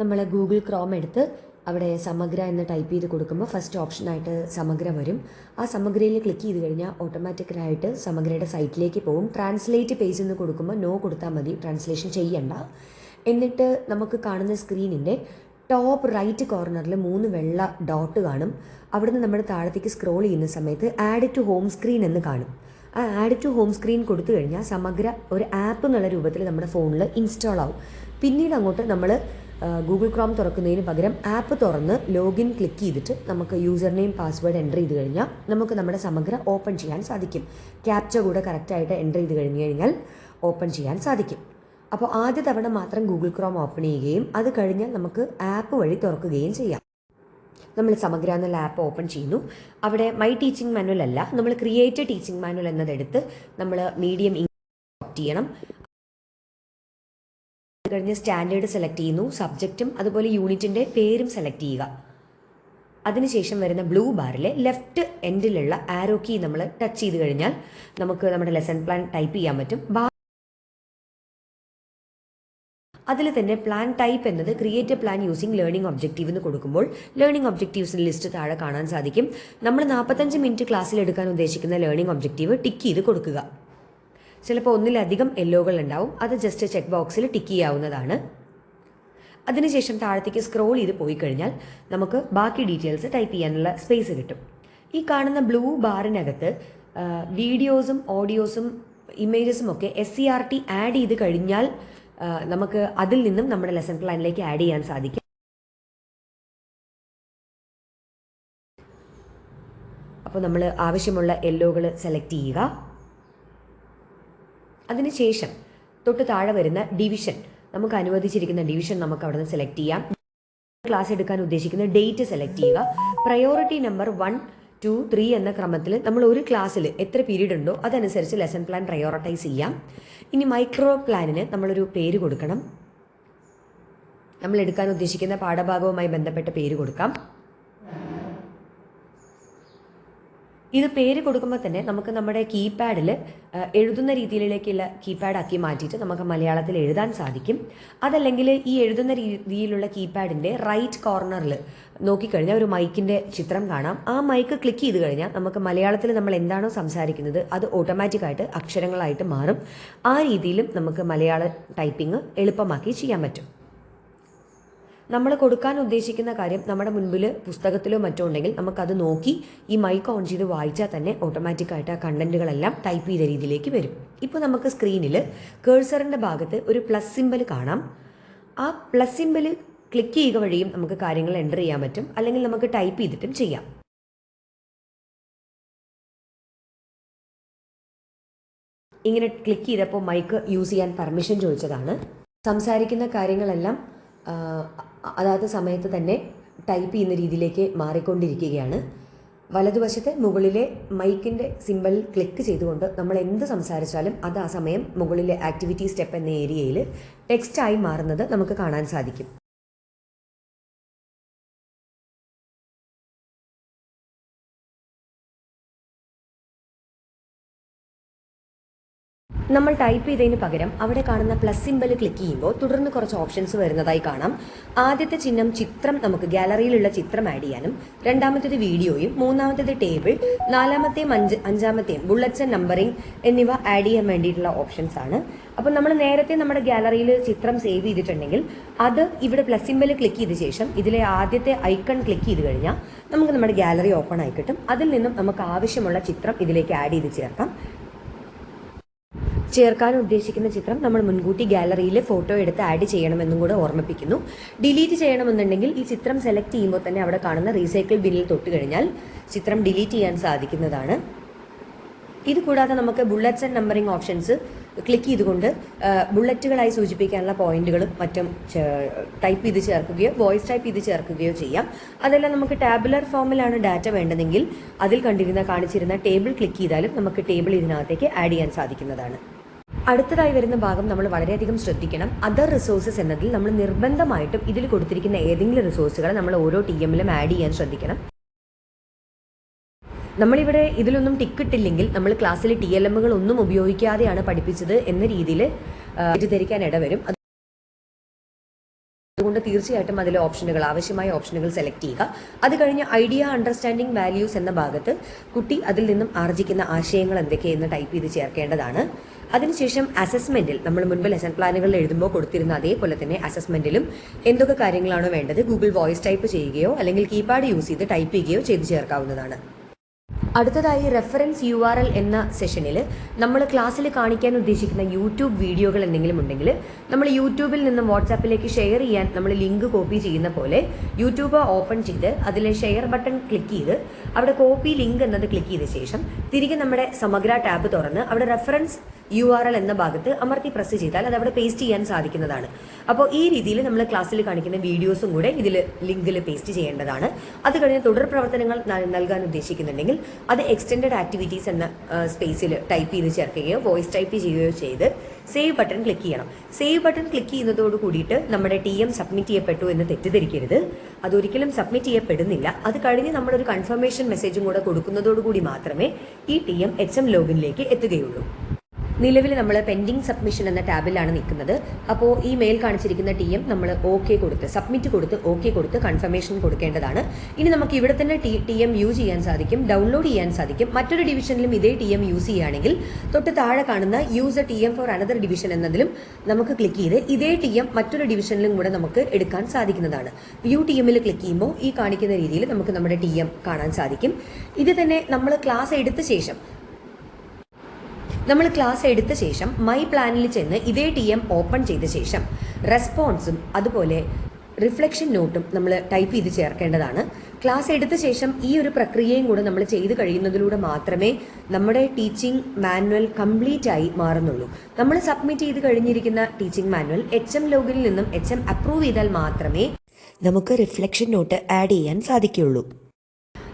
നമ്മൾ Google Chrome എടുത്ത് അവിടെ സമഗ്ര എന്ന് ടൈപ്പ് ചെയ്ത് കൊടുക്കുമ്പോൾ ഫസ്റ്റ് ഓപ്ഷനായിട്ട് സമഗ്ര വരും. ആ സമഗ്രയിൽ ക്ലിക്ക് ചെയ്ത് കഴിഞ്ഞാൽ ഓട്ടോമാറ്റിക്കലായിട്ട് സമഗ്രയുടെ സൈറ്റിലേക്ക് പോകും. ട്രാൻസ്ലേറ്റ് പേജ് എന്ന് കൊടുക്കുമ്പോൾ നോ കൊടുത്താൽ മതി. ട്രാൻസ്ലേഷൻ ചെയ്യണ്ട. എന്നിട്ട് നമുക്ക് കാണുന്ന സ്ക്രീനിന്റെ ടോപ്പ് റൈറ്റ് കോർണറിൽ മൂന്ന് വെള്ള ഡോട്ട് കാണും. അവിടുന്ന് നമ്മൾ താഴത്തേക്ക് സ്ക്രോൾ ചെയ്യുന്ന സമയത്ത് ആഡ് ടു ഹോം സ്ക്രീൻ എന്ന് കാണും. ആ ആഡ് ടു ഹോം സ്ക്രീൻ കൊടുത്തു കഴിഞ്ഞാൽ സമഗ്ര ഒരു ആപ്പ് എന്നുള്ള രൂപത്തിൽ നമ്മുടെ ഫോണിൽ ഇൻസ്റ്റാൾ ആവും. പിന്നീട് അങ്ങോട്ട് നമ്മൾ ഗൂഗിൾ ക്രോം തുറക്കുന്നതിന് പകരം ആപ്പ് തുറന്ന് ലോഗിൻ ക്ലിക്ക് ചെയ്തിട്ട് നമുക്ക് യൂസർ നെയിം പാസ്വേഡ് എന്റർ ചെയ്ത് കഴിഞ്ഞാൽ നമുക്ക് നമ്മുടെ സമഗ്ര ഓപ്പൺ ചെയ്യാൻ സാധിക്കും. ക്യാപ്ച കൂടെ കറക്റ്റായിട്ട് എന്റർ ചെയ്ത് കഴിഞ്ഞ് കഴിഞ്ഞാൽ ഓപ്പൺ ചെയ്യാൻ സാധിക്കും. അപ്പോൾ ആദ്യ തവണ മാത്രം ഗൂഗിൾ ക്രോം ഓപ്പൺ ചെയ്യുകയും അത് കഴിഞ്ഞാൽ നമുക്ക് ആപ്പ് വഴി തുറക്കുകയും ചെയ്യാം. നമ്മൾ സമഗ്ര എന്നുള്ള ആപ്പ് ഓപ്പൺ ചെയ്യുന്നു. അവിടെ മൈ ടീച്ചിങ് മാനുവൽ അല്ല നമ്മൾ ക്രിയേറ്റ് ടീച്ചിങ് മാനുവൽ എന്നതെടുത്ത് നമ്മൾ മീഡിയം ഓപ്റ്റ് ചെയ്യണം. അത് കഴിഞ്ഞ് സ്റ്റാൻഡേർഡ് സെലക്ട് ചെയ്യുന്നു. സബ്ജക്റ്റും അതുപോലെ യൂണിറ്റിന്റെ പേരും സെലക്ട് ചെയ്യുക. അതിനുശേഷം വരുന്ന ബ്ലൂ ബാറിലെ ലെഫ്റ്റ് എൻഡിലുള്ള ആരോ കീ നമ്മൾ ടച്ച് ചെയ്ത് കഴിഞ്ഞാൽ നമുക്ക് നമ്മുടെ ലെസൺ പ്ലാൻ ടൈപ്പ് ചെയ്യാൻ പറ്റും. അതിൽ തന്നെ പ്ലാൻ ടൈപ്പ് എന്നത് create plan using learning objective എന്ന് കൊടുക്കുമ്പോൾ ലേണിംഗ് ഒബ്ജക്റ്റീവ്സിന്റെ ലിസ്റ്റ് താഴെ കാണാൻ സാധിക്കും. നമ്മൾ നാൽപ്പത്തഞ്ച് മിനിറ്റ് ക്ലാസ്സിൽ എടുക്കാൻ ഉദ്ദേശിക്കുന്ന ലേണിംഗ് ഒബ്ജക്റ്റീവ് ടിക്ക് ചെയ്ത് കൊടുക്കുക. ചിലപ്പോൾ ഒന്നിലധികം യെല്ലോകൾ ഉണ്ടാവും. അത് ജസ്റ്റ് ചെക്ക് ബോക്സിൽ ടിക്ക് ചെയ്യാവുന്നതാണ്. അതിനുശേഷം താഴത്തേക്ക് സ്ക്രോൾ ചെയ്ത് പോയി കഴിഞ്ഞാൽ നമുക്ക് ബാക്കി ഡീറ്റെയിൽസ് ടൈപ്പ് ചെയ്യാനുള്ള സ്പേസ് കിട്ടും. ഈ കാണുന്ന ബ്ലൂ ബാറിനകത്ത് വീഡിയോസും ഓഡിയോസും ഇമേജസും ഒക്കെ S C R T add ചെയ്ത് കഴിഞ്ഞാൽ നമുക്ക് അതിൽ നിന്നും നമ്മുടെ ലെസൺ പ്ലാനിലേക്ക് ആഡ് ചെയ്യാൻ സാധിക്കും. അപ്പോൾ നമ്മൾ ആവശ്യമുള്ള യെല്ലോകൾ സെലക്ട് ചെയ്യുക. അതിനുശേഷം തൊട്ട് താഴെ വരുന്ന ഡിവിഷൻ നമുക്ക് അനുവദിച്ചിരിക്കുന്ന ഡിവിഷൻ നമുക്ക് അവിടെ നിന്ന് സെലക്ട് ചെയ്യാം. ക്ലാസ് എടുക്കാൻ ഉദ്ദേശിക്കുന്ന ഡേറ്റ് സെലക്ട് ചെയ്യുക. Priority number one two three എന്ന ക്രമത്തിൽ നമ്മൾ ഒരു ക്ലാസ്സിൽ എത്ര പീരീഡ് ഉണ്ടോ അതനുസരിച്ച് ലെസൺ പ്ലാൻ പ്രയോറിറ്റൈസ് ചെയ്യാം. ഇനി മൈക്രോ പ്ലാനിന് നമ്മളൊരു പേര് കൊടുക്കണം. നമ്മൾ എടുക്കാൻ ഉദ്ദേശിക്കുന്ന പാഠഭാഗവുമായി ബന്ധപ്പെട്ട പേര് കൊടുക്കാം. ഇത് പേര് കൊടുക്കുമ്പോൾ തന്നെ നമുക്ക് നമ്മുടെ കീപാഡിൽ എഴുതുന്ന രീതിയിലേക്കുള്ള കീപാഡ് ആക്കി മാറ്റിയിട്ട് നമുക്ക് മലയാളത്തിൽ എഴുതാൻ സാധിക്കും. അതല്ലെങ്കിൽ ഈ എഴുതുന്ന രീതിയിലുള്ള കീപാഡിന്റെ റൈറ്റ് കോർണറിൽ നോക്കിക്കഴിഞ്ഞാൽ ഒരു മൈക്കിന്റെ ചിത്രം കാണാം. ആ മൈക്ക് ക്ലിക്ക് ചെയ്ത് കഴിഞ്ഞാൽ നമുക്ക് മലയാളത്തിൽ നമ്മൾ എന്താണോ സംസാരിക്കുന്നത് അത് ഓട്ടോമാറ്റിക്കായിട്ട് അക്ഷരങ്ങളായിട്ട് മാറും. ആ രീതിയിലും നമുക്ക് മലയാള ടൈപ്പിംഗ് എളുപ്പമാക്കി ചെയ്യാൻ പറ്റും. നമ്മൾ കൊടുക്കാൻ ഉദ്ദേശിക്കുന്ന കാര്യം നമ്മുടെ മുൻപിൽ പുസ്തകത്തിലോ മറ്റോ ഉണ്ടെങ്കിൽ നമുക്കത് നോക്കി ഈ മൈക്ക് ഓൺ ചെയ്ത് വായിച്ചാൽ തന്നെ ഓട്ടോമാറ്റിക്കായിട്ട് ആ കണ്ടന്റുകളെല്ലാം ടൈപ്പ് ചെയ്ത രീതിയിലേക്ക് വരും. ഇപ്പോൾ നമുക്ക് സ്ക്രീനിൽ കേഴ്സറിന്റെ ഭാഗത്ത് ഒരു പ്ലസ് സിമ്പൽ കാണാം. ആ പ്ലസ് സിമ്പൽ ക്ലിക്ക് ചെയ്യുക വഴിയും നമുക്ക് കാര്യങ്ങൾ എന്റർ ചെയ്യാൻ പറ്റും. അല്ലെങ്കിൽ നമുക്ക് ടൈപ്പ് ചെയ്തിട്ടും ചെയ്യാം. ഇങ്ങനെ ക്ലിക്ക് ചെയ്തപ്പോൾ മൈക്ക് യൂസ് ചെയ്യാൻ പെർമിഷൻ ചോദിച്ചതാണ്. സംസാരിക്കുന്ന കാര്യങ്ങളെല്ലാം അതാത് സമയത്ത് തന്നെ ടൈപ്പ് ചെയ്യുന്ന രീതിയിലേക്ക് മാറിക്കൊണ്ടിരിക്കുകയാണ്. വലതുവശത്തെ മുകളിലെ മൈക്കിന്റെ സിമ്പൽ ക്ലിക്ക് ചെയ്തുകൊണ്ട് നമ്മൾ എന്ത് സംസാരിച്ചാലും അത് ആ സമയം മുകളിലെ ആക്ടിവിറ്റി സ്റ്റെപ്പ് എന്ന ഏരിയയിൽ ടെക്സ്റ്റായി മാറുന്നത് നമുക്ക് കാണാൻ സാധിക്കും. നമ്മൾ ടൈപ്പ് ചെയ്തതിന് പകരം അവിടെ കാണുന്ന പ്ലസ് സിമ്പൽ ക്ലിക്ക് ചെയ്യുമ്പോൾ തുടർന്ന് കുറച്ച് ഓപ്ഷൻസ് വരുന്നതായി കാണാം. ആദ്യത്തെ ചിഹ്നം ചിത്രം നമുക്ക് ഗാലറിയിലുള്ള ചിത്രം ആഡ് ചെയ്യാനും രണ്ടാമത്തേത് വീഡിയോയും മൂന്നാമത്തേത് ടേബിൾ നാലാമത്തെയും അഞ്ച് അഞ്ചാമത്തെയും ബുള്ളറ്റ്സ് ആൻഡ് നമ്പറിംഗ് എന്നിവ ആഡ് ചെയ്യാൻ വേണ്ടിയിട്ടുള്ള ഓപ്ഷൻസ് ആണ്. അപ്പോൾ നമ്മൾ നേരത്തെ നമ്മുടെ ഗാലറിയിൽ ചിത്രം സേവ് ചെയ്തിട്ടുണ്ടെങ്കിൽ അത് ഇവിടെ പ്ലസ് സിമ്പൽ ക്ലിക്ക് ചെയ്ത ശേഷം ഇതിലെ ആദ്യത്തെ ഐക്കൺ ക്ലിക്ക് ചെയ്ത് കഴിഞ്ഞാൽ നമുക്ക് നമ്മുടെ ഗാലറി ഓപ്പൺ ആയി കിട്ടും. അതിൽ നിന്നും നമുക്ക് ആവശ്യമുള്ള ചിത്രം ഇതിലേക്ക് ആഡ് ചെയ്ത് ചേർക്കാം. ചേർക്കാൻ ഉദ്ദേശിക്കുന്ന ചിത്രം നമ്മൾ മുൻകൂട്ടി ഗാലറിയിൽ ഫോട്ടോ എടുത്ത് ആഡ് ചെയ്യണമെന്നും കൂടെ ഓർമ്മിപ്പിക്കുന്നു. ഡിലീറ്റ് ചെയ്യണമെന്നുണ്ടെങ്കിൽ ഈ ചിത്രം സെലക്ട് ചെയ്യുമ്പോൾ തന്നെ അവിടെ കാണുന്ന റീസൈക്കിൾ ബില്ലിൽ തൊട്ട് കഴിഞ്ഞാൽ ചിത്രം ഡിലീറ്റ് ചെയ്യാൻ സാധിക്കുന്നതാണ്. ഇത് കൂടാതെ നമുക്ക് bullets and numbering options click ചെയ്തുകൊണ്ട് ബുള്ളറ്റുകളായി സൂചിപ്പിക്കാനുള്ള പോയിന്റുകളും മറ്റും ടൈപ്പ് ചെയ്ത് ചേർക്കുകയോ വോയിസ് ടൈപ്പ് ചെയ്ത് ചേർക്കുകയോ ചെയ്യാം. അതെല്ലാം നമുക്ക് ടാബുലർ ഫോമിലാണ് ഡാറ്റ വേണ്ടതെങ്കിൽ അതിൽ കണ്ടിരുന്ന കാണിച്ചിരുന്ന ടേബിൾ ക്ലിക്ക് ചെയ്താലും നമുക്ക് ടേബിൾ ഇതിനകത്തേക്ക് ആഡ് ചെയ്യാൻ സാധിക്കുന്നതാണ്. അടുത്തതായി വരുന്ന ഭാഗം നമ്മൾ വളരെയധികം ശ്രദ്ധിക്കണം. അതർ റിസോഴ്സസ് എന്നതിൽ നമ്മൾ നിർബന്ധമായിട്ടും ഇതിൽ കൊടുത്തിരിക്കുന്ന ഏതെങ്കിലും റിസോഴ്സുകൾ നമ്മൾ ഓരോ ടി എമ്മിലും ആഡ് ചെയ്യാൻ ശ്രദ്ധിക്കണം. നമ്മളിവിടെ ഇതിലൊന്നും ടിക്കിട്ടില്ലെങ്കിൽ നമ്മൾ ക്ലാസ്സിൽ ടി എൽ എമ്മുകൾ ഒന്നും ഉപയോഗിക്കാതെയാണ് പഠിപ്പിച്ചത് എന്ന രീതിയിൽ തെറ്റിദ്ധരിക്കാൻ ഇടവരും. അതുകൊണ്ട് അതുകൊണ്ട് തീർച്ചയായിട്ടും അതിലെ ഓപ്ഷനുകൾ ആവശ്യമായ ഓപ്ഷനുകൾ സെലക്ട് ചെയ്യുക. അത് കഴിഞ്ഞ് ഐഡിയ അണ്ടർസ്റ്റാൻഡിംഗ് വാല്യൂസ് എന്ന ഭാഗത്ത് കുട്ടി അതിൽ നിന്നും ആർജിക്കുന്ന ആശയങ്ങൾ എന്തൊക്കെയെന്ന് ടൈപ്പ് ചെയ്ത് ചേർക്കേണ്ടതാണ്. അതിനുശേഷം അസസ്മെന്റിൽ നമ്മൾ മുൻപ് ലെസൺ പ്ലാനുകളിൽ എഴുതുമ്പോൾ കൊടുത്തിരുന്ന അതേപോലെ തന്നെ അസസ്മെന്റിലും എന്തൊക്കെ കാര്യങ്ങളാണോ വേണ്ടത് ഗൂഗിൾ വോയിസ് ടൈപ്പ് ചെയ്യുകയോ അല്ലെങ്കിൽ കീപാഡ് യൂസ് ചെയ്ത് ടൈപ്പ് ചെയ്യുകയോ ചെയ്ത് ചേർക്കാവുന്നതാണ്. അടുത്തതായി റെഫറൻസ് യു ആർ എൽ എന്ന സെഷനിൽ നമ്മൾ ക്ലാസ്സിൽ കാണിക്കാൻ ഉദ്ദേശിക്കുന്ന യൂട്യൂബ് വീഡിയോകൾ എന്തെങ്കിലും ഉണ്ടെങ്കിൽ നമ്മൾ യൂട്യൂബിൽ നിന്നും വാട്സാപ്പിലേക്ക് ഷെയർ ചെയ്യാൻ നമ്മൾ ലിങ്ക് കോപ്പി ചെയ്യുന്ന പോലെ യൂട്യൂബ് ഓപ്പൺ ചെയ്ത് അതിലെ ഷെയർ ബട്ടൺ ക്ലിക്ക് ചെയ്ത് അവിടെ കോപ്പി ലിങ്ക് എന്നത് ക്ലിക്ക് ചെയ്ത ശേഷം തിരികെ നമ്മുടെ സമഗ്ര ടാബ് തുറന്ന് അവിടെ റെഫറൻസ് യു ആർ എൽ എന്ന ഭാഗത്ത് അമർത്തി പ്രസ് ചെയ്താൽ അത് അവിടെ പേസ്റ്റ് ചെയ്യാൻ സാധിക്കുന്നതാണ്. അപ്പോൾ ഈ രീതിയിൽ നമ്മൾ ക്ലാസ്സിൽ കാണിക്കുന്ന വീഡിയോസും കൂടെ ഇതിൽ ലിങ്കിൽ പേസ്റ്റ് ചെയ്യേണ്ടതാണ്. അത് കഴിഞ്ഞ് തുടർ പ്രവർത്തനങ്ങൾ നൽകാൻ ഉദ്ദേശിക്കുന്നുണ്ടെങ്കിൽ അത് എക്സ്റ്റെൻഡഡ് ആക്ടിവിറ്റീസ് എന്ന സ്പേസിൽ ടൈപ്പ് ചെയ്ത് ചേർക്കുകയോ വോയിസ് ടൈപ്പ് ചെയ്യുകയോ ചെയ്ത് സേവ് ബട്ടൺ ക്ലിക്ക് ചെയ്യണം. സേവ് ബട്ടൺ ക്ലിക്ക് ചെയ്യുന്നതോട് കൂടിയിട്ട് നമ്മുടെ ടി എം സബ്മിറ്റ് ചെയ്യപ്പെട്ടു എന്ന് തെറ്റിദ്ധരിക്കരുത്. അതൊരിക്കലും സബ്മിറ്റ് ചെയ്യപ്പെടുന്നില്ല. അത് കഴിഞ്ഞ് നമ്മളൊരു കൺഫർമേഷൻ മെസ്സേജും കൂടെ കൊടുക്കുന്നതോടുകൂടി മാത്രമേ ഈ ടി എം എച്ച് എം ലോഗിനിലേക്ക് എത്തുകയുള്ളൂ. നിലവിൽ നമ്മൾ പെൻഡിങ് സബ്മിഷൻ എന്ന ടാബിലാണ് നിൽക്കുന്നത്. അപ്പോൾ ഈ മെയിൽ കാണിച്ചിരിക്കുന്ന ടി എം നമ്മൾ ഓക്കെ കൊടുത്ത് സബ്മിറ്റ് കൊടുത്ത് ഓക്കെ കൊടുത്ത് കൺഫർമേഷൻ കൊടുക്കേണ്ടതാണ്. ഇനി നമുക്ക് ഇവിടെ തന്നെ ടി ടി എം യൂസ് ചെയ്യാൻ സാധിക്കും ഡൗൺലോഡ് ചെയ്യാൻ സാധിക്കും. മറ്റൊരു ഡിവിഷനിലും ഇതേ ടി എം യൂസ് ചെയ്യുകയാണെങ്കിൽ തൊട്ട് താഴെ കാണുന്ന use a T M for another division എന്നതിലും നമുക്ക് ക്ലിക്ക് ചെയ്ത് ഇതേ ടി എം മറ്റൊരു ഡിവിഷനിലും കൂടെ നമുക്ക് എടുക്കാൻ സാധിക്കുന്നതാണ്. യു ടി എമ്മിൽ ക്ലിക്ക് ചെയ്യുമ്പോൾ ഈ കാണിക്കുന്ന രീതിയിൽ നമുക്ക് നമ്മുടെ ടി എം കാണാൻ സാധിക്കും. ഇത് തന്നെ നമ്മൾ ക്ലാസ് എടുത്ത ശേഷം നമ്മൾ ക്ലാസ് എടുത്ത ശേഷം മൈ പ്ലാനിൽ ചെന്ന് ഇതേ ടി എം ഓപ്പൺ ചെയ്ത ശേഷം റെസ്പോൺസും അതുപോലെ റിഫ്ലക്ഷൻ നോട്ടും നമ്മൾ ടൈപ്പ് ചെയ്ത് ചേർക്കേണ്ടതാണ്. ക്ലാസ് എടുത്ത ശേഷം ഈ ഒരു പ്രക്രിയയും കൂടെ നമ്മൾ ചെയ്ത് കഴിയുന്നതിലൂടെ മാത്രമേ നമ്മുടെ ടീച്ചിങ് മാനുവൽ കംപ്ലീറ്റ് ആയി മാറുന്നുള്ളൂ. നമ്മൾ സബ്മിറ്റ് ചെയ്ത് കഴിഞ്ഞിരിക്കുന്ന ടീച്ചിങ് മാനുവൽ എച്ച് എം ലോഗിൽ നിന്നും എച്ച് എം അപ്രൂവ് ചെയ്താൽ മാത്രമേ നമുക്ക് റിഫ്ലക്ഷൻ നോട്ട് ആഡ് ചെയ്യാൻ സാധിക്കുകയുള്ളൂ.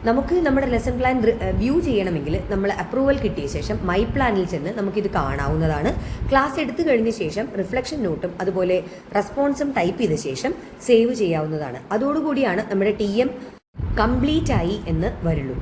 നമുക്ക് നമ്മുടെ ലെസൺ പ്ലാൻ വ്യൂ ചെയ്യണമെങ്കിൽ നമ്മൾ അപ്രൂവൽ കിട്ടിയ ശേഷം മൈ പ്ലാനിൽ ചെന്ന് നമുക്കിത് കാണാവുന്നതാണ്. ക്ലാസ് എടുത്തു കഴിഞ്ഞ ശേഷം റിഫ്ലക്ഷൻ നോട്ടും അതുപോലെ റെസ്പോൺസും ടൈപ്പ് ചെയ്ത ശേഷം സേവ് ചെയ്യാവുന്നതാണ്. അതോടുകൂടിയാണ് നമ്മുടെ ടി എം കംപ്ലീറ്റ് ആയി എന്ന് വരുള്ളൂ.